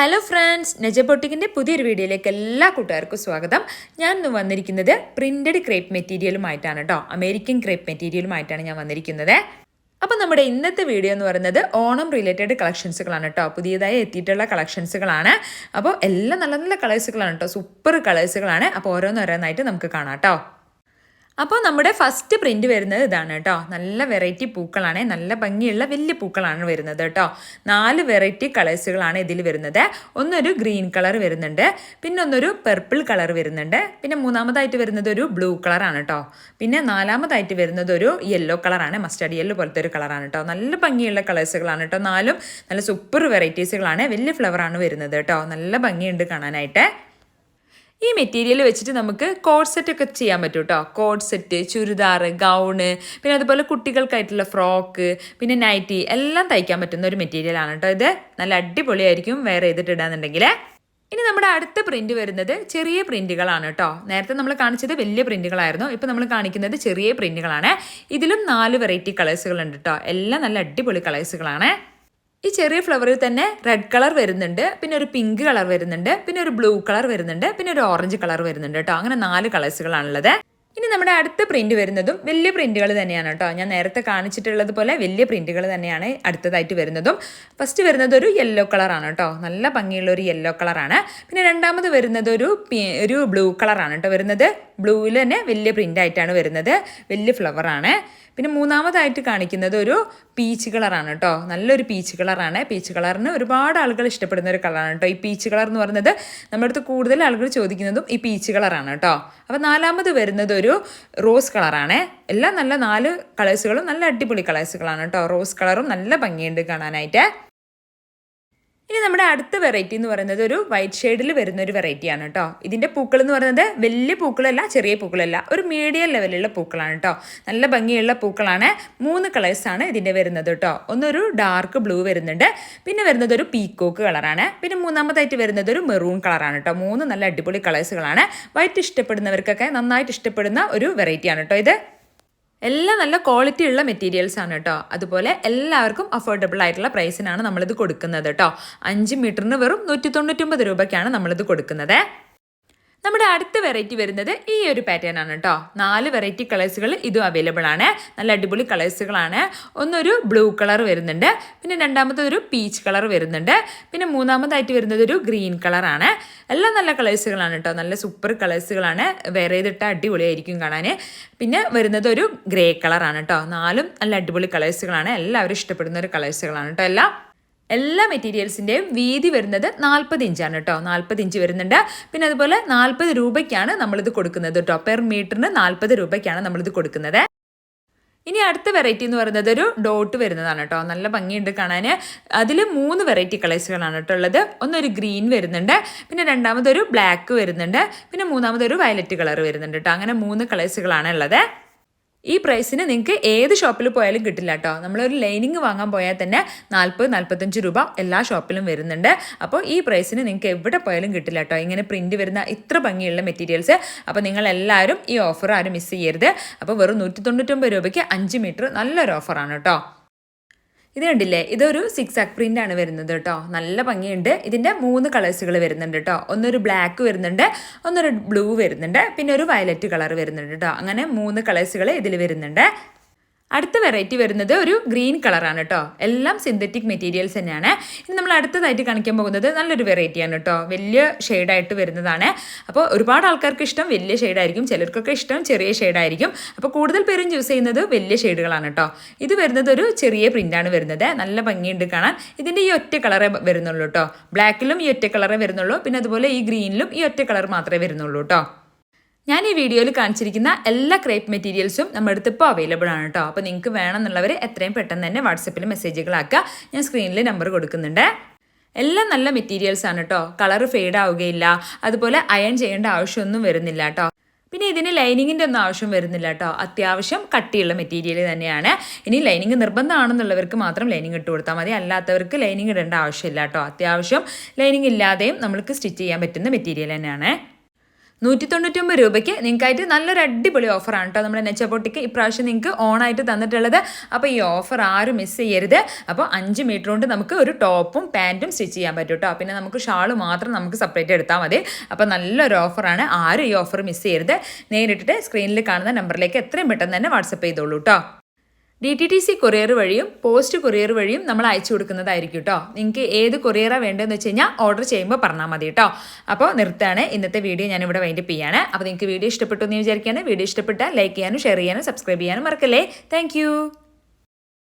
Hello friends നജബൊട്ടിക്കിന്റെ പുതിയൊരു വീഡിയോയിലേക്ക് എല്ലാ കൂട്ടുകാർക്കും സ്വാഗതം. ഞാൻ ഇന്ന് വന്നിരിക്കുന്നത് പ്രിന്റഡ് ക്രേപ്പ് മെറ്റീരിയലുമായിട്ടാണ് കേട്ടോ അമേരിക്കൻ ക്രേപ്പ് മെറ്റീരിയലുമായിട്ടാണ് ഞാൻ വന്നിരിക്കുന്നത്. അപ്പോൾ നമ്മുടെ ഇന്നത്തെ വീഡിയോ എന്ന് പറയുന്നത് ഓണം റിലേറ്റഡ് കളക്ഷൻസുകളാണ് കേട്ടോ പുതിയതായി എത്തിയിട്ടുള്ള കളക്ഷൻസുകളാണ് അപ്പോൾ എല്ലാം നല്ല നല്ല കളേഴ്സുകളാണ് കേട്ടോ സൂപ്പർ കളേഴ്സുകളാണ് അപ്പോൾ ഓരോന്നോരോന്നായിട്ട് നമുക്ക് കാണാം കേട്ടോ അപ്പോൾ നമ്മുടെ ഫസ്റ്റ് പ്രിന്റ് വരുന്നത് ഇതാണ് കേട്ടോ. നല്ല വെറൈറ്റി പൂക്കളാണ്. നല്ല ഭംഗിയുള്ള വലിയ പൂക്കളാണ് വരുന്നത് കേട്ടോ. നാല് വെറൈറ്റി കളേഴ്സുകളാണ് ഇതിൽ വരുന്നത്. ഒന്നൊരു ഗ്രീൻ കളർ വരുന്നുണ്ട്. പിന്നെ ഒന്നൊരു പെർപ്പിൾ കളർ വരുന്നുണ്ട്. പിന്നെ മൂന്നാമതായിട്ട് വരുന്നത് ഒരു ബ്ലൂ കളറാണ് കേട്ടോ. പിന്നെ നാലാമതായിട്ട് വരുന്നത് ഒരു യെല്ലോ കളറാണ് മസ്റ്റാർഡ് യെല്ലോ പോലത്തെ ഒരു കളറാണ് കേട്ടോ. നല്ല ഭംഗിയുള്ള കളേഴ്സുകളാണ് കേട്ടോ. നാലും നല്ല സൂപ്പർ വെറൈറ്റീസുകളാണ് വലിയ ഫ്ലവറാണ് വരുന്നത് കേട്ടോ. നല്ല ഭംഗിയുണ്ട് കാണാനായിട്ട്. ഈ മെറ്റീരിയൽ വെച്ചിട്ട് നമുക്ക് കോഡ് സെറ്റ് ഒക്കെ ചെയ്യാൻ പറ്റും കേട്ടോ കോഡ് സെറ്റ് ചുരിദാർ ഗൗണ് പിന്നെ അതുപോലെ കുട്ടികൾക്കായിട്ടുള്ള ഫ്രോക്ക് പിന്നെ നൈറ്റി എല്ലാം തയ്ക്കാൻ പറ്റുന്ന ഒരു മെറ്റീരിയലാണ് കേട്ടോ ഇത്. നല്ല അടിപൊളിയായിരിക്കും വേറെ ചെയ്തിട്ട് ഇടാന്നുണ്ടെങ്കിൽ ഇനി നമ്മുടെ അടുത്ത പ്രിന്റ് വരുന്നത് ചെറിയ പ്രിന്റുകളാണ് കേട്ടോ നേരത്തെ നമ്മൾ കാണിച്ചത് വലിയ പ്രിന്റുകളായിരുന്നു ഇപ്പം നമ്മൾ കാണിക്കുന്നത് ചെറിയ പ്രിന്റുകളാണ് ഇതിലും നാല് വെറൈറ്റി കളേഴ്സുകളുണ്ട് കേട്ടോ എല്ലാം നല്ല അടിപൊളി കളേഴ്സുകളാണ് ഈ ചെറിയ ഫ്ലവറിൽ തന്നെ റെഡ് കളർ വരുന്നുണ്ട് പിന്നെ ഒരു പിങ്ക് കളർ വരുന്നുണ്ട് പിന്നെ ഒരു ബ്ലൂ കളർ വരുന്നുണ്ട് പിന്നെ ഒരു ഓറഞ്ച് കളർ വരുന്നുണ്ട് കേട്ടോ അങ്ങനെ നാല് കളേഴ്സുകളാണുള്ളത് ഇനി നമ്മുടെ അടുത്ത പ്രിന്റ് വരുന്നതും വലിയ പ്രിന്റുകൾ തന്നെയാണ് കേട്ടോ ഞാൻ നേരത്തെ കാണിച്ചിട്ടുള്ളത് പോലെ വലിയ പ്രിന്റുകൾ തന്നെയാണ് അടുത്തതായിട്ട് വരുന്നതും. ഫസ്റ്റ് വരുന്നത് ഒരു യെല്ലോ കളറാണ് കേട്ടോ നല്ല ഭംഗിയുള്ള ഒരു യെല്ലോ കളറാണ് പിന്നെ രണ്ടാമത് വരുന്നത് ഒരു ഒരു ബ്ലൂ കളറാണ് കേട്ടോ വരുന്നത് ബ്ലൂവിൽ തന്നെ വലിയ പ്രിന്റ് ആയിട്ടാണ് വരുന്നത്. വലിയ ഫ്ലവറാണ് പിന്നെ മൂന്നാമതായിട്ട് കാണിക്കുന്നത് ഒരു പീച്ച് കളറാണ് കേട്ടോ നല്ലൊരു പീച്ച് കളറാണ് പീച്ച് കളറിന് ഒരുപാട് ആളുകൾ ഇഷ്ടപ്പെടുന്ന ഒരു കളറാണ് കേട്ടോ ഈ പീച്ച് കളർ എന്ന് പറയുന്നത് നമ്മുടെ അടുത്ത് കൂടുതൽ ആളുകൾ ചോദിക്കുന്നതും ഈ പീച്ച് കളറാണ് കേട്ടോ അപ്പോൾ നാലാമത് വരുന്നത് ഒരു റോസ് കളറാണ് എല്ലാം നല്ല നാല് കളേഴ്സുകളും നല്ല അടിപൊളി കളേഴ്സുകളാണ് കേട്ടോ റോസ് കളറും നല്ല ഭംഗിയുണ്ട് കാണാനായിട്ട്. ഇനി നമ്മുടെ അടുത്ത വെറൈറ്റി എന്ന് പറയുന്നത് ഒരു വൈറ്റ് ഷെയ്ഡിൽ വരുന്ന ഒരു വെറൈറ്റിയാണ് കേട്ടോ ഇതിന്റെ പൂക്കൾ എന്ന് പറയുന്നത് വലിയ പൂക്കളല്ല ചെറിയ പൂക്കളല്ല. ഒരു മീഡിയം ലെവലുള്ള പൂക്കളാണ് കേട്ടോ നല്ല ഭംഗിയുള്ള പൂക്കളാണ്. മൂന്ന് കളേഴ്സാണ് ഇതിന്റെ വരുന്നത് കേട്ടോ ഒന്നൊരു ഡാർക്ക് ബ്ലൂ വരുന്നുണ്ട്. പിന്നെ വരുന്നത് ഒരു പീക്കോക്ക് കളറാണ് പിന്നെ മൂന്നാമതായിട്ട് വരുന്നത് ഒരു മെറൂൺ കളറാണ് കേട്ടോ മൂന്ന് നല്ല അടിപൊളി കളേഴ്സുകളാണ് വൈറ്റ് ഇഷ്ടപ്പെടുന്നവർക്കൊക്കെ നന്നായിട്ട് ഇഷ്ടപ്പെടുന്ന ഒരു വെറൈറ്റിയാണ് കേട്ടോ ഇത്. എല്ലാം നല്ല ക്വാളിറ്റി ഉള്ള മെറ്റീരിയൽസ് ആണ് കേട്ടോ അതുപോലെ എല്ലാവർക്കും അഫോർഡബിൾ ആയിട്ടുള്ള പ്രൈസിനാണ് നമ്മളിത് കൊടുക്കുന്നത് കേട്ടോ അഞ്ച് മീറ്ററിന് വെറും നൂറ്റി തൊണ്ണൂറ്റൊമ്പത് രൂപയ്ക്കാണ് നമ്മളിത് കൊടുക്കുന്നത്. നമ്മുടെ അടുത്ത വെറൈറ്റി വരുന്നത് ഈ ഒരു പാറ്റേൺ ആണ് കേട്ടോ നാല് വെറൈറ്റി കളേഴ്സുകൾ ഇതും അവൈലബിൾ ആണ്. നല്ല അടിപൊളി കളേഴ്സുകളാണ് ഒന്നൊരു ബ്ലൂ കളർ വരുന്നുണ്ട്. പിന്നെ രണ്ടാമത്തെ ഒരു പീച്ച് കളർ വരുന്നുണ്ട്. പിന്നെ മൂന്നാമതായിട്ട് വരുന്നത് ഒരു ഗ്രീൻ കളറാണ് എല്ലാം നല്ല കളേഴ്സുകളാണ് കേട്ടോ നല്ല സൂപ്പർ കളേഴ്സുകളാണ് വേറെ ഇതിട്ട അടിപൊളിയായിരിക്കും കാണാൻ. പിന്നെ വരുന്നത് ഒരു ഗ്രേ കളറാണ് കേട്ടോ നാലും നല്ല അടിപൊളി കളേഴ്സുകളാണ് എല്ലാവരും ഇഷ്ടപ്പെടുന്ന ഒരു കളേഴ്സുകളാണ് കേട്ടോ എല്ലാം എല്ലാ മെറ്റീരിയൽസിന്റെയും വീതി വരുന്നത് നാൽപ്പത് ഇഞ്ചാണ് കേട്ടോ. നാൽപ്പത് ഇഞ്ച് വരുന്നുണ്ട്. പിന്നെ അതുപോലെ നാൽപ്പത് രൂപയ്ക്കാണ് നമ്മളിത് കൊടുക്കുന്നത് കേട്ടോ. പെർ മീറ്ററിന് നാൽപ്പത് രൂപയ്ക്കാണ് നമ്മളിത് കൊടുക്കുന്നത്. ഇനി അടുത്ത വെറൈറ്റി എന്ന് പറയുന്നത് ഒരു ഡോട്ട് വരുന്നതാണ് കേട്ടോ. നല്ല ഭംഗിയുണ്ട് കാണാൻ. അതിൽ മൂന്ന് വെറൈറ്റി കളേഴ്സുകളാണ് കേട്ടോ ഉള്ളത്. ഒന്നൊരു ഗ്രീൻ വരുന്നുണ്ട്. പിന്നെ രണ്ടാമതൊരു ബ്ലാക്ക് വരുന്നുണ്ട്. പിന്നെ മൂന്നാമതൊരു വയലറ്റ് കളർ വരുന്നുണ്ട് കേട്ടോ. അങ്ങനെ മൂന്ന് കളേഴ്സുകളാണ് ഉള്ളത്. ഈ പ്രൈസിന് നിങ്ങൾക്ക് ഏത് ഷോപ്പിൽ പോയാലും കിട്ടില്ല കേട്ടോ നമ്മളൊരു ലൈനിങ് വാങ്ങാൻ പോയാൽ തന്നെ നാൽപ്പത് നാൽപ്പത്തഞ്ച് രൂപ എല്ലാ ഷോപ്പിലും വരുന്നുണ്ട്. അപ്പോൾ ഈ പ്രൈസിന് നിങ്ങൾക്ക് എവിടെ പോയാലും കിട്ടില്ല കേട്ടോ ഇങ്ങനെ പ്രിന്റ് വരുന്ന ഇത്ര ഭംഗിയുള്ള മെറ്റീരിയൽസ് അപ്പോൾ നിങ്ങൾ എല്ലാവരും ഈ ഓഫർ ആരും മിസ് ചെയ്യരുത്. അപ്പോൾ വെറും നൂറ്റി തൊണ്ണൂറ്റൊമ്പത് രൂപയ്ക്ക് അഞ്ച് മീറ്റർ നല്ലൊരു ഓഫറാണ് കേട്ടോ ഇത് കണ്ടില്ലേ? ഇതൊരു സിക്സ് ആക്ക് പ്രിന്റ് ആണ് വരുന്നത് കേട്ടോ നല്ല ഭംഗിയുണ്ട്. ഇതിന്റെ മൂന്ന് കളേഴ്സുകൾ വരുന്നുണ്ട് കേട്ടോ ഒന്നൊരു ബ്ലാക്ക് വരുന്നുണ്ട് ഒന്നൊരു ബ്ലൂ വരുന്നുണ്ട് പിന്നെ ഒരു വയലറ്റ് കളർ വരുന്നുണ്ട് കേട്ടോ അങ്ങനെ മൂന്ന് കളേഴ്സുകൾ ഇതിൽ വരുന്നുണ്ട്. അടുത്ത വെറൈറ്റി വരുന്നത് ഒരു ഗ്രീൻ കളറാണ് കേട്ടോ എല്ലാം സിന്തറ്റിക് മെറ്റീരിയൽസ് തന്നെയാണ്. ഇനി നമ്മൾ അടുത്തതായിട്ട് കാണിക്കാൻ പോകുന്നത് നല്ലൊരു വെറൈറ്റിയാണ് കേട്ടോ വലിയ ഷെയ്ഡായിട്ട് വരുന്നതാണ്. അപ്പോൾ ഒരുപാട് ആൾക്കാർക്ക് ഇഷ്ടം വലിയ ഷെയ്ഡായിരിക്കും ചിലർക്കൊക്കെ ഇഷ്ടം ചെറിയ ഷെയ്ഡായിരിക്കും അപ്പോൾ കൂടുതൽ പേരും ചൂസ് ചെയ്യുന്നത് വലിയ ഷെയ്ഡുകളാണ് കേട്ടോ ഇത് വരുന്നത് ഒരു ചെറിയ പ്രിന്റാണ് വരുന്നത്. നല്ല ഭംഗിയുണ്ട് കാണാൻ. ഇതിന്റെ ഈ ഒറ്റ കളറേ വരുന്നുള്ളൂ കേട്ടോ ബ്ലാക്കിലും ഈ ഒറ്റ കളറേ വരുന്നുള്ളൂ. പിന്നെ അതുപോലെ ഈ ഗ്രീനിലും ഈ ഒറ്റ കളർ മാത്രമേ വരുന്നുള്ളൂ കേട്ടോ ഞാൻ ഈ വീഡിയോയിൽ കാണിച്ചിരിക്കുന്ന എല്ലാ ക്രേപ്പ് മെറ്റീരിയൽസും നമ്മുടെ അടുത്ത് ഇപ്പോൾ അവൈലബിൾ ആണ് കേട്ടോ അപ്പോൾ നിങ്ങൾക്ക് വേണമെന്നുള്ളവർ എത്രയും പെട്ടെന്ന് തന്നെ വാട്സപ്പിൽ മെസ്സേജുകളാക്കുക ഞാൻ സ്ക്രീനിൽ നമ്പർ കൊടുക്കുന്നുണ്ട്. എല്ലാം നല്ല മെറ്റീരിയൽസ് ആണ് കേട്ടോ കളർ ഫെയ്ഡ് ആവുകയില്ല. അതുപോലെ അയൺ ചെയ്യേണ്ട ആവശ്യമൊന്നും വരുന്നില്ല കേട്ടോ പിന്നെ ഇതിന് ലൈനിങ്ങിന്റെ ഒന്നും ആവശ്യം വരുന്നില്ല കേട്ടോ അത്യാവശ്യം കട്ടിയുള്ള മെറ്റീരിയൽ തന്നെയാണ്. ഇനി ലൈനിങ് നിർബന്ധമാണെന്നുള്ളവർക്ക് മാത്രം ലൈനിങ് ഇട്ട് കൊടുത്താൽ മതി. അല്ലാത്തവർക്ക് ലൈനിങ് ഇടേണ്ട ആവശ്യമില്ല കേട്ടോ അത്യാവശ്യം ലൈനിങ് ഇല്ലാതെയും നമ്മൾക്ക് സ്റ്റിച്ച് ചെയ്യാൻ പറ്റുന്ന മെറ്റീരിയൽ തന്നെയാണ്. നൂറ്റി തൊണ്ണൂറ്റൊമ്പത് രൂപയ്ക്ക് നിങ്ങൾക്കായിട്ട് നല്ലൊരു അടിപൊളി ഓഫറാണ് കേട്ടോ നമ്മുടെ നെച്ചപ്പൊട്ടിക്ക്. ഇപ്രാവശ്യം നിങ്ങൾക്ക് ഓണായിട്ട് തന്നിട്ടുള്ളത്. അപ്പോൾ ഈ ഓഫർ ആരും മിസ് ചെയ്യരുത്. അപ്പോൾ അഞ്ച് മീറ്റർ കൊണ്ട് നമുക്ക് ഒരു ടോപ്പും പാന്റും സ്റ്റിച്ച് ചെയ്യാൻ പറ്റും കേട്ടോ. പിന്നെ നമുക്ക് ഷാൾ മാത്രം നമുക്ക് സെപ്പറേറ്റ് എടുത്താൽ മതി. അപ്പോൾ നല്ലൊരു ഓഫറാണ്. ആരും ഈ ഓഫർ മിസ് ചെയ്യരുത്. നേരിട്ടിട്ട് സ്ക്രീനിൽ കാണുന്ന നമ്പറിലേക്ക് എത്രയും പെട്ടെന്ന് തന്നെ വാട്സപ്പ് ചെയ്തോളൂ കേട്ടോ. D T T C courier വഴിയും പോസ്റ്റ് കൊറിയർ വഴിയും നമ്മൾ അയച്ചു കൊടുക്കുന്നതായിരിക്കും കേട്ടോ നിങ്ങൾക്ക് ഏത് കൊറിയറാണ് വേണ്ടതെന്ന് വെച്ച് കഴിഞ്ഞാൽ ഓർഡർ ചെയ്യുമ്പോൾ പറഞ്ഞാൽ മതി കേട്ടോ അപ്പോൾ നിർത്താണ് ഇന്നത്തെ വീഡിയോ ഞാൻ ഇവിടെ വൈൻഡപ്പ് ചെയ്യാണ്. അപ്പോൾ നിങ്ങൾക്ക് വീഡിയോ ഇഷ്ടപ്പെട്ടു എന്ന് വിചാരിക്കുകയാണ്. വീഡിയോ ഇഷ്ടപ്പെട്ടാൽ ലൈക്ക് ചെയ്യാനും ഷെയർ ചെയ്യാനും സബ്സ്ക്രൈബ് ചെയ്യാനും മറക്കല്ലേ. താങ്ക്